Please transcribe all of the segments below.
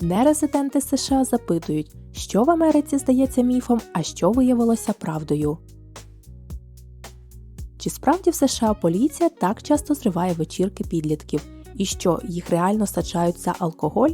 Нерезиденти США запитують, що в Америці здається міфом, а що виявилося правдою. Чи справді в США поліція так часто зриває вечірки підлітків, і що їх реально саджають за алкоголь?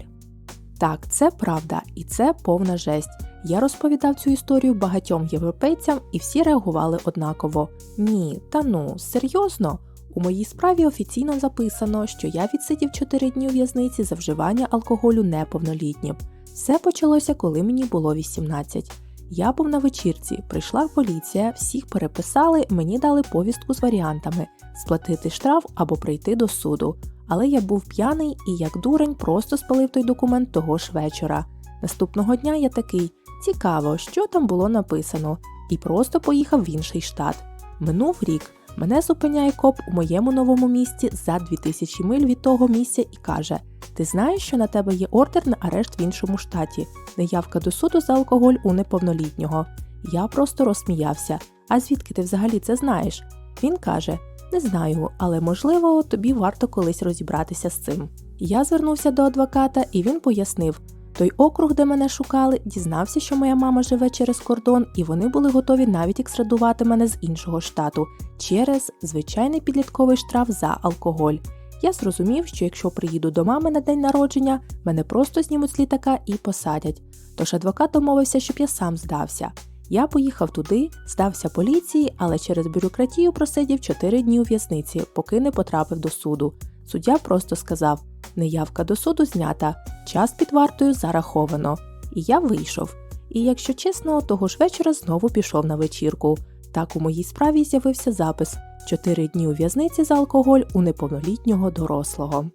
Так, це правда, і це повна жесть. Я розповідав цю історію багатьом європейцям, і всі реагували однаково. Ні, та ну, серйозно. У моїй справі офіційно записано, що я відсидів 4 дні у в'язниці за вживання алкоголю неповнолітнім. Все почалося, коли мені було 18. Я був на вечірці, прийшла поліція, всіх переписали, мені дали повістку з варіантами сплатити штраф або прийти до суду. Але я був п'яний і, як дурень, просто спалив той документ того ж вечора. Наступного дня я такий цікаво, що там було написано, і просто поїхав в інший штат. Минув рік. Мене зупиняє коп у моєму новому місті за 2000 миль від того місця і каже: Ти знаєш, що на тебе є ордер на арешт в іншому штаті, неявка до суду за алкоголь у неповнолітнього. Я просто розсміявся. А звідки ти взагалі це знаєш? Він каже: Не знаю, але можливо тобі варто колись розібратися з цим. Я звернувся до адвоката, і він пояснив. Той округ, де мене шукали, дізнався, що моя мама живе через кордон, і вони були готові навіть екстрадувати мене з іншого штату через звичайний підлітковий штраф за алкоголь. Я зрозумів, що якщо приїду до мами на день народження, мене просто знімуть з літака і посадять. Тож адвокат домовився, щоб я сам здався. Я поїхав туди, здався поліції, але через бюрократію просидів 4 дні у в'язниці, поки не потрапив до суду. Суддя просто сказав: неявка до суду знята, час під вартою зараховано. І я вийшов. І якщо чесно, того ж вечора знову пішов на вечірку. Так у моїй справі з'явився запис 4 дні у в'язниці за алкоголь у неповнолітнього дорослого.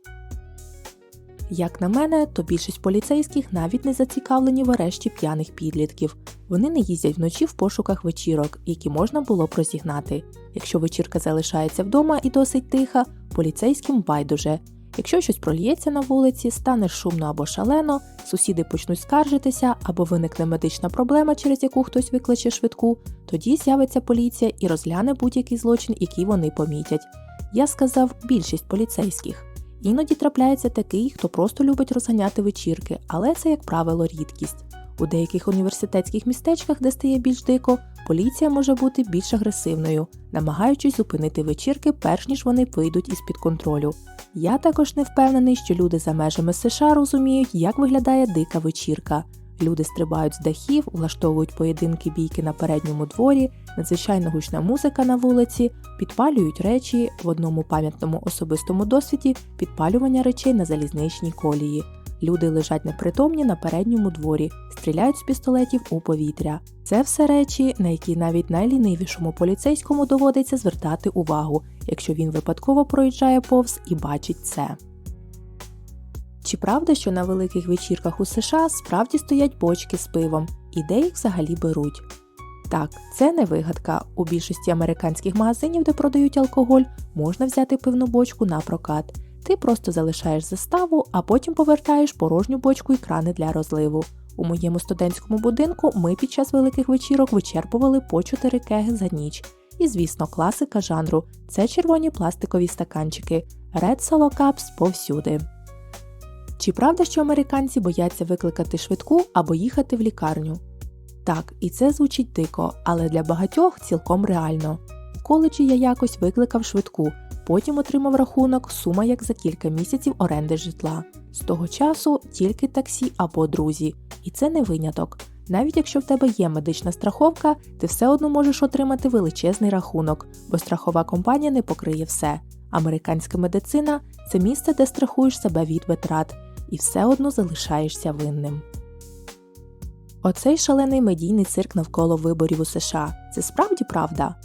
Як на мене, то більшість поліцейських навіть не зацікавлені в арешті п'яних підлітків. Вони не їздять вночі в пошуках вечірок, які можна було б розігнати. Якщо вечірка залишається вдома і досить тиха, поліцейським байдуже. Якщо щось прольється на вулиці, стане шумно або шалено, сусіди почнуть скаржитися або виникне медична проблема, через яку хтось викличе швидку, тоді з'явиться поліція і розгляне будь-який злочин, який вони помітять. Я сказав більшість поліцейських. Іноді трапляється такий, хто просто любить розганяти вечірки, але це, як правило, рідкість. У деяких університетських містечках, де стає більш дико, поліція може бути більш агресивною, намагаючись зупинити вечірки, перш ніж вони вийдуть із під контролю. Я також не впевнений, що люди за межами США розуміють, як виглядає дика вечірка. Люди стрибають з дахів, влаштовують поєдинки бійки на передньому дворі, надзвичайно гучна музика на вулиці, підпалюють речі в одному пам'ятному особистому досвіді підпалювання речей на залізничній колії. Люди лежать непритомні на передньому дворі, стріляють з пістолетів у повітря. Це все речі, на які навіть найлінивішому поліцейському доводиться звертати увагу, якщо він випадково проїжджає повз і бачить це. Чи правда, що на великих вечірках у США справді стоять бочки з пивом, і де їх взагалі беруть? Так, це не вигадка. У більшості американських магазинів, де продають алкоголь, можна взяти пивну бочку на прокат. Ти просто залишаєш заставу, а потім повертаєш порожню бочку і крани для розливу. У моєму студентському будинку ми під час великих вечірок вичерпували по 4 кеги за ніч. І, звісно, класика жанру це червоні пластикові стаканчики Red Solo Cups повсюди. Чи правда, що американці бояться викликати швидку або їхати в лікарню? Так, і це звучить дико, але для багатьох цілком реально. У коледжі я якось викликав швидку, потім отримав рахунок, сума як за кілька місяців оренди житла. З того часу тільки таксі або друзі, і це не виняток. Навіть якщо в тебе є медична страховка, ти все одно можеш отримати величезний рахунок, бо страхова компанія не покриє все. Американська медицина це місце, де страхуєш себе від витрат, і все одно залишаєшся винним. Оцей шалений медійний цирк навколо виборів у США це справді правда?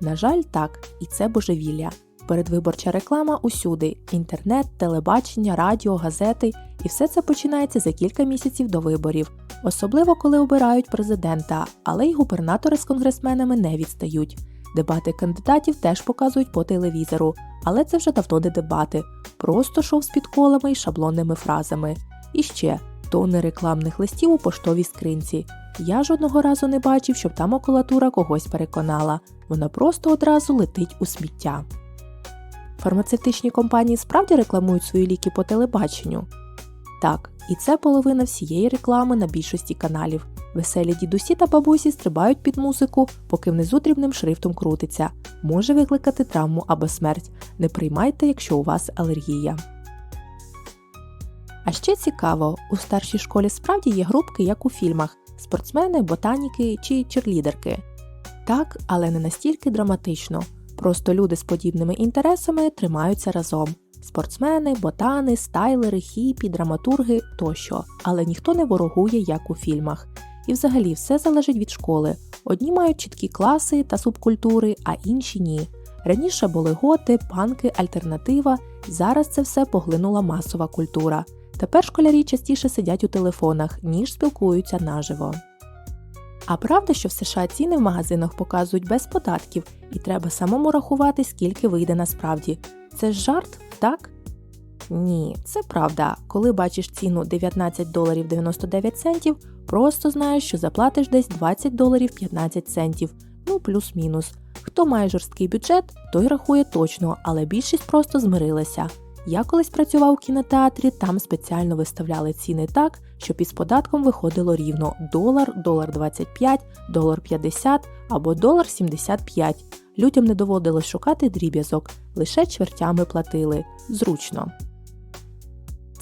На жаль, так, і це божевілля. Передвиборча реклама усюди: інтернет, телебачення, радіо, газети, і все це починається за кілька місяців до виборів, особливо коли обирають президента, але й губернатори з конгресменами не відстають. Дебати кандидатів теж показують по телевізору, але це вже давно не дебати, просто шоу з підколами і шаблонними фразами. І ще тони рекламних листів у поштовій скринці. Я жодного разу не бачив, щоб та макулатура когось переконала. Вона просто одразу летить у сміття. Фармацевтичні компанії справді рекламують свої ліки по телебаченню. Так, І це половина всієї реклами на більшості каналів. Веселі дідусі та бабусі стрибають під музику, поки внизу дрібним шрифтом крутиться. Може викликати травму або смерть. Не приймайте, якщо у вас алергія. А ще цікаво, у старшій школі справді є групки, як у фільмах: спортсмени, ботаніки чи черлідерки. Так, але не настільки драматично. Просто люди з подібними інтересами тримаються разом. Спортсмени, ботани, стайлери, хіпі, драматурги тощо, але ніхто не ворогує, як у фільмах. І взагалі все залежить від школи. Одні мають чіткі класи та субкультури, а інші ні. Раніше були готи, панки, альтернатива. Зараз це все поглинула масова культура. Тепер школярі частіше сидять у телефонах, ніж спілкуються наживо. А правда, що в США ціни в магазинах показують без податків, і треба самому рахувати, скільки вийде насправді. Це ж жарт, так? Ні, це правда. Коли бачиш ціну 19 доларів 99 центів, просто знаєш, що заплатиш десь 20 доларів 15 центів, ну плюс-мінус. Хто має жорсткий бюджет, той рахує точно, але більшість просто змирилася. Я колись працював у кінотеатрі, там спеціально виставляли ціни так, щоб із податком виходило рівно долар, долар 25, долар 50 або долар 75. Людям не доводилось шукати дріб'язок, лише чвертями платили. Зручно.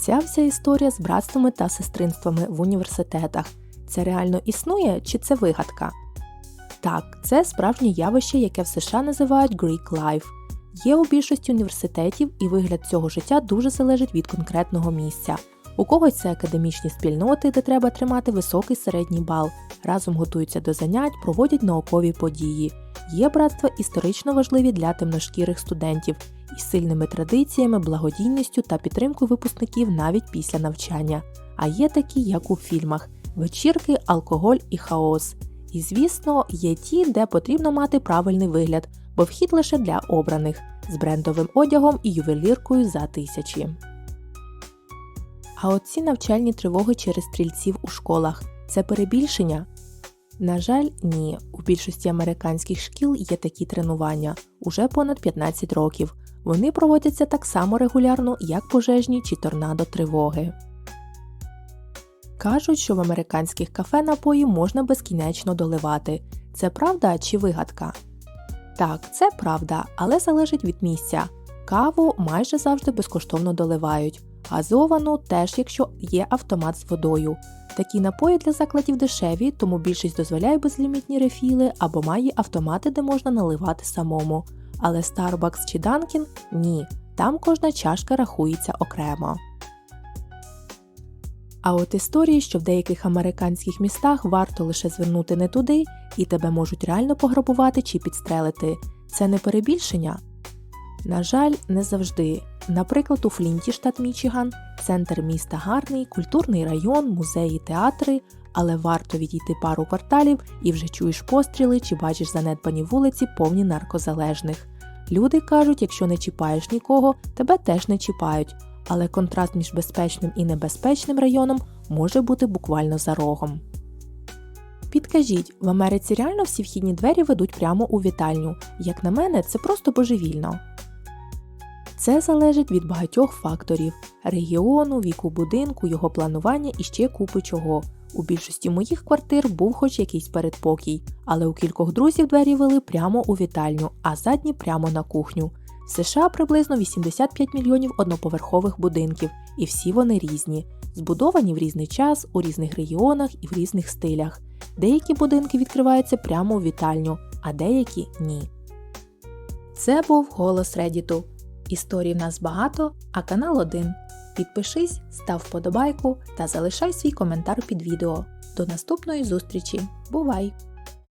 Ця вся історія з братствами та сестринствами в університетах. Це реально існує чи це вигадка? Так, це справжнє явище, яке в США називають Greek Life. Є у більшості університетів, і вигляд цього життя дуже залежить від конкретного місця. У когось це академічні спільноти, де треба тримати високий середній бал, разом готуються до занять, проводять наукові події. Є братства історично важливі для темношкірих студентів із сильними традиціями, благодійністю та підтримкою випускників навіть після навчання. А є такі, як у фільмах: вечірки, алкоголь і хаос. І, звісно, є ті, де потрібно мати правильний вигляд, бо вхід лише для обраних з брендовим одягом і ювеліркою за тисячі. А оці навчальні тривоги через стрільців у школах це перебільшення? На жаль, ні. У більшості американських шкіл є такі тренування уже понад 15 років. Вони проводяться так само регулярно, як пожежні чи торнадо тривоги. Кажуть, що в американських кафе напої можна безкінечно доливати. Це правда чи вигадка? Так, це правда, але залежить від місця. Каву майже завжди безкоштовно доливають, газовану теж, якщо є автомат з водою. Такі напої для закладів дешеві, тому більшість дозволяє безлімітні рефіли або має автомати, де можна наливати самому. Але Starbucks чи Dunkin – ні, там кожна чашка рахується окремо. А от історії, що в деяких американських містах варто лише звернути не туди, і тебе можуть реально пограбувати чи підстрелити, це не перебільшення? На жаль, не завжди. Наприклад, у Флінті, штат Мічиган, центр міста гарний, культурний район, музеї, театри, але варто відійти пару кварталів і вже чуєш постріли чи бачиш занедбані вулиці, повні наркозалежних. Люди кажуть, якщо не чіпаєш нікого, тебе теж не чіпають, але контраст між безпечним і небезпечним районом може бути буквально за рогом. Підкажіть, в Америці реально всі вхідні двері ведуть прямо у вітальню. Як на мене, це просто божевільно. Це залежить від багатьох факторів регіону, віку будинку, його планування і ще купи чого. У більшості моїх квартир був хоч якийсь передпокій, але у кількох друзів двері вели прямо у вітальню, а задні прямо на кухню. В США приблизно 85 мільйонів одноповерхових будинків, і всі вони різні, збудовані в різний час, у різних регіонах і в різних стилях. Деякі будинки відкриваються прямо у вітальню, а деякі ні. Це був голос Редіту. Історій в нас багато, а канал один. Підпишись, став вподобайку та залишай свій коментар під відео. До наступної зустрічі. Бувай!